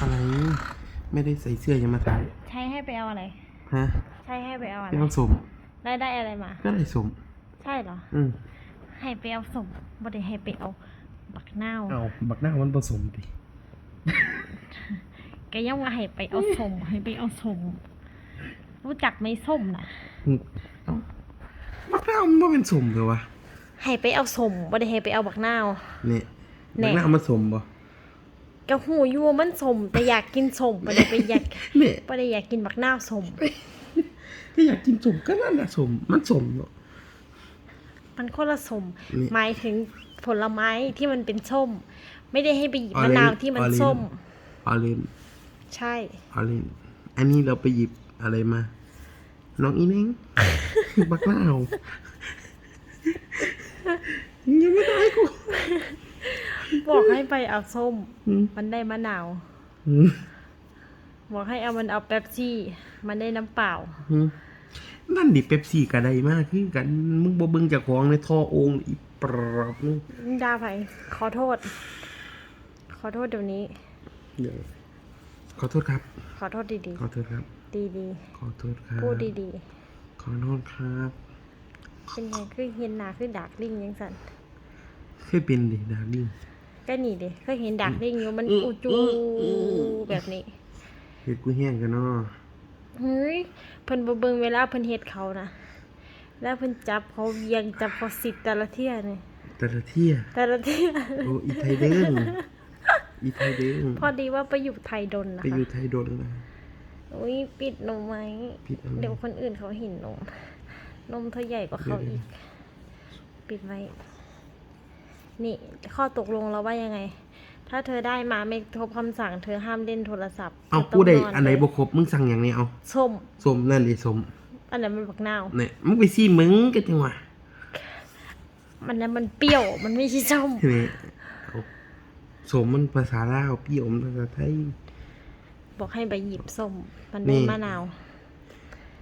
อะไร ไม่ได้ใส่เสื้อยังมาถ่ายใช้ให้ไปเอาอะไร ฮะ ใช้ให้ไปเอาอะไรไปเอาสมได้ได้อะไรมา ก็ได้สม ใช่เหรอ อืมให้ไปเอาสมบ่ได้ให้ไปเอา บักนาวเอาบักหน้ามันผสมดิแกยังว่าให้ไปเอาสมให้ไปเอาสมรู้จักไหมส้มน่ะเอาบักหน้ามันบ่เป็นสมเลยวะให้ไปเอาสมบ่ได้ให้ไปเอาบักนาวเนี่ยแน่บักหน้ามันสมบ่ ก็หูอยู่ว่ามันสมแต่อยากกินสมบ่ได้ไปอยากเนี่ยบ่ได้อยากกินบักนาวสมถ้าอยากกินสมก็นั่นแหละสมมันสมเนาะ มันคนละสมนี่หมายถึงผลไม้ที่มันเป็นส้ม ไม่ได้ให้ไปหยิบออมะเรนจ์นาวที่มันออเรนจ์ ส้ม ออเรนจ์ใช่ ออเรนจ์อันนี้เราไปหยิบอะไรมา น้องอีเน่ง บักหน้าเอายังไม่ได้กู บอกให้ไปเอาส้ม อืม มันได้มะนาว อืมบอกให้เอามันเอาเป๊ปซี่ มันได้น้ำเปล่า อืมนั่นดิเป๊ปซี่ก็ได้มากคือกันมึงบ่เบิ่งเจากของในท่อโองอีปรับนึงดาไผขอโทษ ขอโทษเดี๋ยวนี้ เดี๋ยวขอโทษครับ ขอโทษดีขอโทษครับ ๆ ดีขอโทษครับๆพูดดีขอโทษครับ ๆ เป็นไงคือเห็นหนาคือดักลิงยังสันเคยเป็นดิดาริ่ง ก็นี่เด้เคยเห็นดักลิงอยู่มันอืมอูจูอืมอืมแบบนี้เฮ็ดกูแห้งกันเนาะเฮ้ยเพิ่นบ่เบิ่งเวลาเพิ่นเฮ็ดเขานะแล้วเพิ่นจับเขาเวียงจับเขาสิทธิ์แต่ละเที่ยนี่แต่ละเที่ยแต่ละเที่ยโอ้อีไทยเด้งอีไทยเด้งพอดีว่าไปอยู่ไทยดนนะไปอยู่คะไทยโดนนะอุ้ยปิดนมไหมผิดอะไรเดี๋ยวคนอื่นเขาเห็นนมนมเธอใหญ่กว่าเขาเดี๋ยวอีก ปิดไว้ นี่ข้อตกลงเราว่ายังไง ถ้าเธอได้มาไม่ครบคำสั่งเธอห้ามเล่นโทรศัพท์เอาธต้งกูได้นอันไหนเลยบ่ครบมึงสั่งอย่างนี้เอาส้มสมนั่นดิสมอันนั้นมันบักนาวเนี่ยมึงไปซี่มึงกันจังหวะมันนั้นมันเปรี้ยวมันไม่ใช่ส้มนี่เอาสมมันภาษาลาวเปรี้ยวมันภาษาไทยบอกให้ไปหยิบส้มมันนี่ได้มะนาว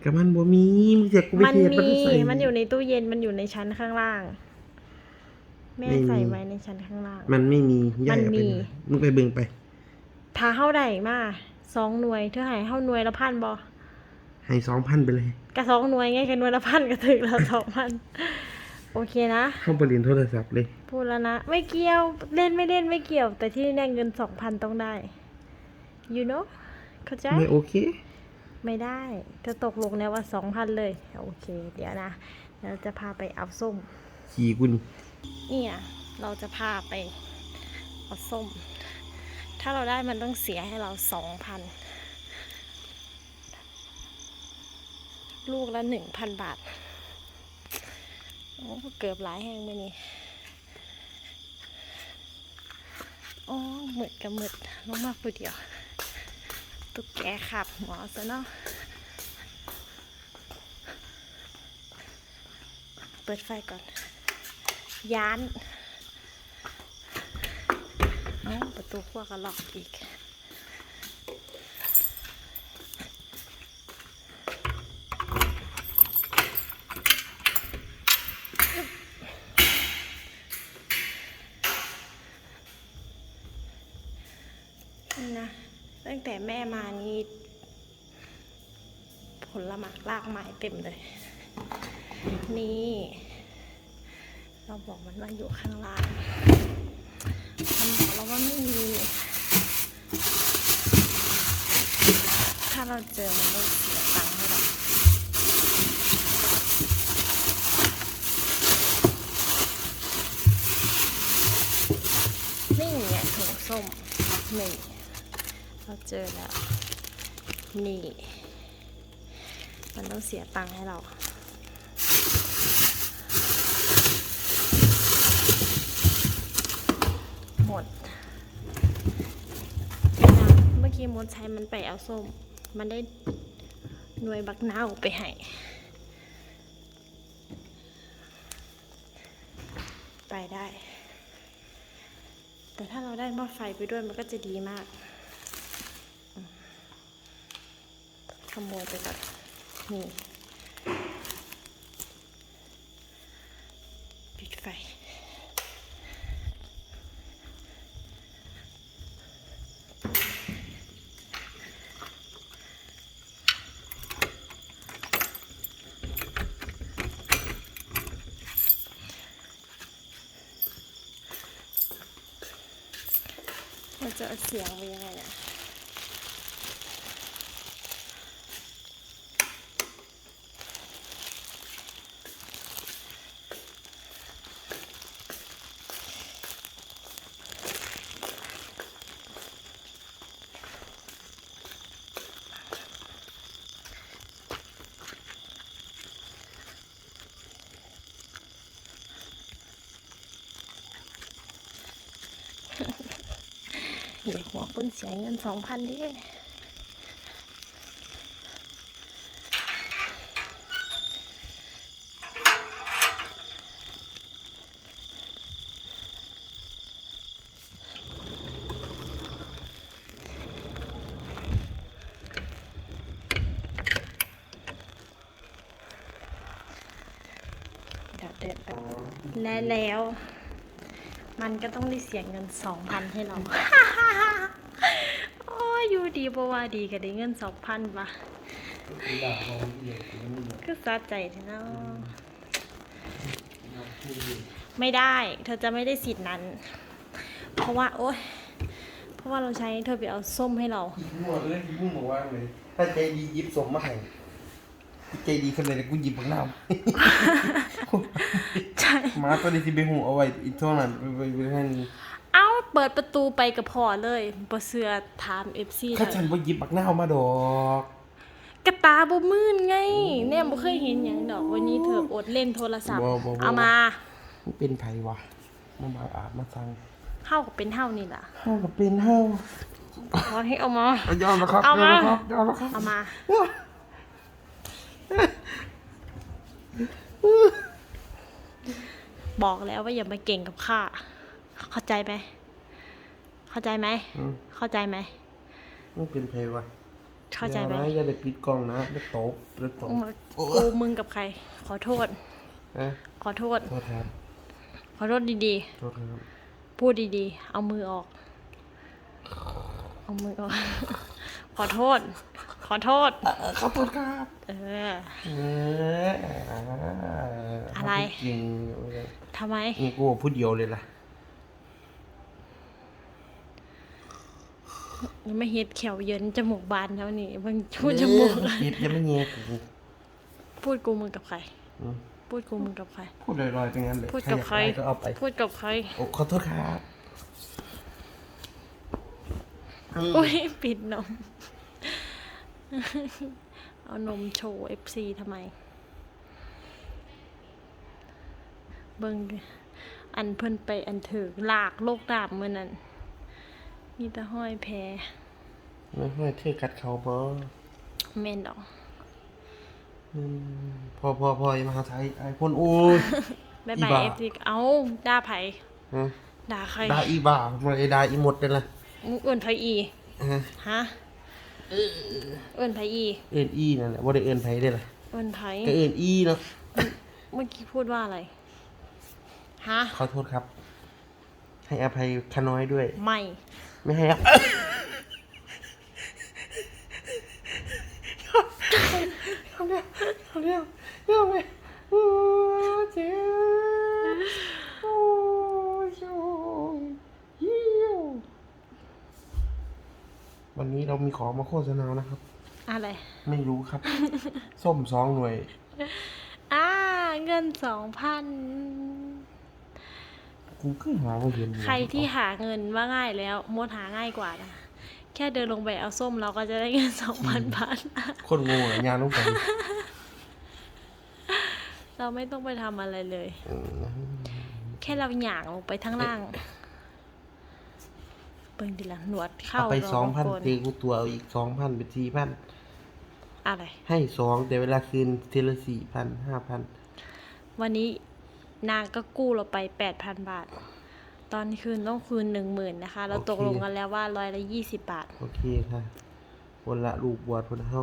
ก็มันบ่มีมึงจะกูไปมันเฮ็ดมีใส่มันอยู่ในตู้เย็นมันอยู่ในชั้นข้างล่าง แม่ไม่มีใส่ไว้ในชั้นข้างล่าง มันไม่มีย่ายมันเอาไปมีไหนมึงไปเบิ่งไป ถ้าเฮาได้มาสองหน่วยเธอให้เฮาหน่วยละพันบ่ให้สองพันไปเลยกระสองหน่วยไงกันหน่วยละพันก็ถึงละสองพันโอเคนะ เข้าไปเรียนโทรศัพท์เลย พูดแล้วนะ ไม่เกี่ยวเล่นไม่เล่นไม่เกี่ยว แต่ที่แน่เงินสองพันต้องได้ you know เข้าใจ ไม่โอเค ไม่ได้เธอตกลงแล้วว่าสองพันเลย โอเค เดี๋ยวนะ เราจะพาไปเอาส้ม ขี่กูนี่ เนี่ยเราจะพาไปเอาส้ม ถ้าเราได้มันต้องเสียให้เราสองพันลูกละหนึ่งพันบาท โอ้เกือบหลายแห่งมือนี้โอ้หมึดกับหมึดลงมาผู้เดียว ตุ๊กแกขับหัวซะเนาะเปิดไฟก่อน ย้านเอาประตูขั้วก็ล็อกอีกน่ะตั้งแต่แม่มานี่ผลไม้รากไม้เต็มเลย นี่ เราบอกมันว่าอยู่ข้างล่างมันบอกเราว่าไม่มี ถ้าเราเจอมันต้องเสียตังค์ให้เรานี่ไงถุงส้มนี่เราเจอแล้ว นี่ มันต้องเสียตังค์ให้เรา หมดนะ เมื่อกี้มดใช้มันไปเอาส้ม มันได้หน่วยบักนาวไปให้ไปได้ แต่ถ้าเราได้หม้อไฟไปด้วยมันก็จะดีมากขโมยไปก่อนนี่ จะเสียงเป็นยังไงเนี่ย เดี๋ยวหัวปุ้นเสียเงินสองพันดิเดี๋ยวเดินไปและแล้ว มันก็ต้องได้เสียเงินสองพันให้เราโอ้ยอยู่ดีเพราะว่าดีก็ได้เงินสองพันปะก็สะใจเถอะเนาะไม่ได้ เธอจะไม่ได้สิทธิ์นั้น เพราะว่าโอ๊ยเพราะว่าเราใช้เธอไปเอาส้มให้เรามั่วเลยมึงบอกว่าเลยถ้าใจดีหยิบสมมาให้ใจดีขนาดไหนกูหยิบบักน้ำใช่หมาตัวนี้ที่ไปหูเอาไว้อีกเท่านั้นไปไปไปให้นี่เอ้าเปิดประตูไปกับพ่อเลยบเสือถามเอฟซีข้าฉันว่าหยิบบักน้ำมาดอกกระตาบ่มื่นไงเนี่ยบ่เคยเห็นอย่างดอกวันนี้เธออดเล่นโทรศัพท์ บ่บ่บ่เอามามันเป็นไผวะมามาอาบมาสั่งเข้ากับเป็นเท่านี่ล่ะเฮากับเป็นเฮาขอให้เอามา เอายอมแล้วครับเอามา ยอมแล้วครับยอมแล้วครับเอามา บอกแล้วว่าอย่ามาเก่งกับข้า เข้าใจไหม เข้าใจไหม อืมเข้าใจไหมมันเป็นไผวะเข้าใจไหมอย่นะอย่าได้ปิดกล้องนะแล้วตบแล้วตบกูมึงกับใคร ขอโทษเอ๊ะขอโทษ โทษครับขอโทษดีโทษครับๆ พูดดีๆ เอามือออก เอามือออก ขอโทษ ขอโทษขอบคุณครับเออ เอออะไร จริง ทำไมนี่กูพูดเดียวเลยล่ะ ยังไม่เฮ็ดแขวเยินจมูกบานแล้วนี่มึงพูดจมูกเออคิดจะไม่เงี้ยกูพูดกูมึงกับใคร อืมพูดกูมึงกับใคร พูดลอยๆตรงนั้นเลยพูดกับใคร อยาได้ก็เอาไป พูดกับใคร โอ้ขอโทษครับอุ้ยปิดนม เอานมโชว์เอฟซีทำไม เบิ่งดิอันเพิ่นไปอันถือลากโลกดาบมือนั้นมีแต่ห้อยแพรไม่ให้เธอกัดเขาบ่เมนดอกอืมพอพอพออย่ามาหาไทยไอ้คนโอ้ยบ๊ายอีบายบ้า เอฟซีเอาด่าไผฮะด่าใครดาอีบ้ามาไอ้ดาอีหมดเลยล่ะมึงเอื่นไผอีฮะฮะเอื่นไผอีเอินอีนั่นแหละบ่ได้เอินไผได้ล่ะเอื่นไผก็เอินอีเนาะเมื่อกี้พูดว่าอะไร ฮะ ขอโทษครับ ให้อภัยขาน้อยด้วย ไม่ ไม่ให้อะเอาเร็วเอาเร็วเอาเร็วเลยโอ้เจ็บโอ้ยโอ้ยเยี่ยววันนี้เรามีของมาโฆษณานะครับ อะไร ไม่รู้ครับ ส้มสองหน่วย อ่า เงินสองพัน กูขึ้นหาว่าเห็นใครที่หาเงินว่าง่ายแล้วมดหาง่ายกว่านะแค่เดินลงไปเอาส้มเราก็จะได้เงินสองพันบาทคนโง่อะงานต้องไปเราไม่ต้องไปทำอะไรเลยเออแค่เราหย่างลงไปทั้งล่าง เบิ่งดิละหนวดเข้าเอาไปรสองพันโกตีกูตัวเอาอีกสองพันเป็นสี่พันอะไร ให้สองแต่เวลาคืนทีละสี่พันห้าพันวันนี้ นางก็กู้เราไปแปดพันบาท ตอนคืนต้องคืนหนึ่งหมื่นนะคะ เราตกลงกันแล้วว่าร้อยละยี่สิบบาท โอเคค่ะคนละลูกบวชคนเฮา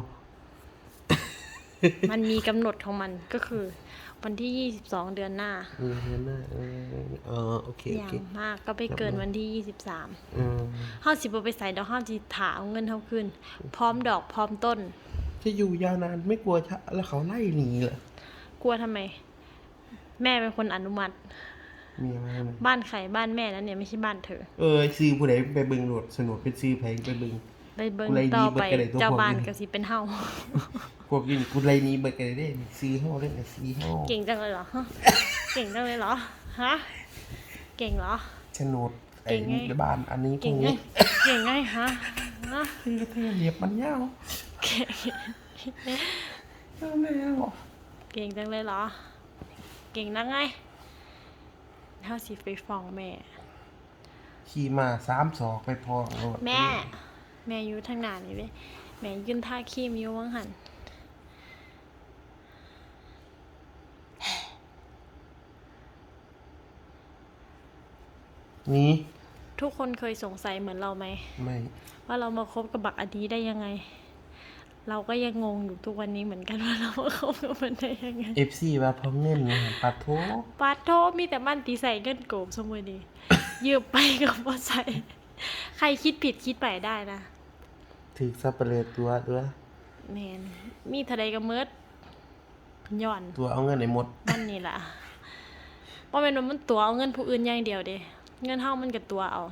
มันมีกำหนดของมันก็คือ วันที่ยี่สิบสองเดือนหน้า เออเห็นหน้าเออเออโอเคอโอย่างเคมากก็ไปเกินวันที่ยี่สิบสามเออห้าสิบไปใส่ดอกห้าสิถาเอาเงินเท่าคืนพร้อมดอกพร้อมต้น จะอยู่ยาวนานไม่กลัวชะแล้วเขาไล่หนีเหรอกลัวทำไม แม่เป็นคนอนุมัติ มีอะไรไหมบ้านใครบ้านแม่นั่นเนี่ยไม่ใช่บ้านเธอ เออซื้อผู้ใดไปเบิ่งโหลดสนุดเป็นซื้อแพงไปเบิ่ง ไปเบิ่งกูเลยดีต่อเบิดไปกระดาษตัวเจ้าผมบ้านนี่ ก็สิเป็นเฮาพวกนี้กูไรนี้เบิดกันได้ซื้อเฮาเล่นซื้อเฮาเก่งจังเลยเหรอฮะเก่งจังเลยเหรอฮะเก่งเหรอโฉนดไอ้เก่งไง บ้านอันนี้พเก่วงกไงนี้เก่งไงฮะฮะซื้อเพื่อเรียบมันยาวเก่ง เอาแล้วเก่งจังเลยเหรอ เก่งนักไงเท่าสิไปฟ้องแม่ ขี่มาสามศอกไปพอโหลดแม่ แม่อยู่ทางหน้านี่เว้ยแม่ยืนท่าขี้มอยู่วังหันนี่ทุกคนเคยสงสัยเหมือนเราไหมไม่ ว่าเรามาคบกับบักอดีได้ยังไง เราก็ยังงงอยู่ทุกวันนี้เหมือนกันว่าเรามาคบกับมันได้ยังไงเอฟซีว่าเพราะเงินไงปัดโทปาดโทมีแต่มันตีใส่เงินโกบสมุยดียืมไปกับบ่ใส่ใครคิดผิดคิดไปได้นะถือสับเปลือตัวตัวแมนมีทะเลกับเมิดย่อน ตัวเอาเงินในหมดมันนี่ล่ะว่าเป็นว่ามันตัวเอาเงินผู้อื่นอย่างเดียวเด้เงินเฮามันกับตัวเอา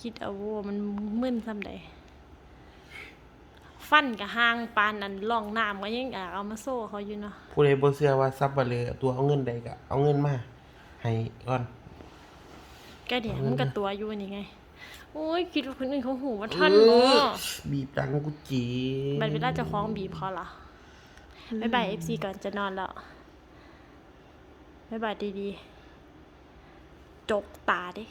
คิดเอาว่ามันมึนซ้ำใด ฟันกับหางปานนั้นล่องน้ำก็ยังอยากเอามาโซ่เขาอยู่เนาะผู้ใดบ่เชื่อว่าสับเปลือตัวเอาเงินใดก็เอาเงินมาให้ก่อนก็เดี๋ยวเอาเงินมันกับมาตัวอยู่นี่ไง โอ้ยคิดว่าคนอื่นเขาหูว่าท่านเอเนาอะบีบดังกูจีบัดเวลาจะคล้องบีบเขาเหรอบ๊ายบายเอฟซีก่อนจะนอนแล้วบ๊ายบายดีๆ จกตาดิ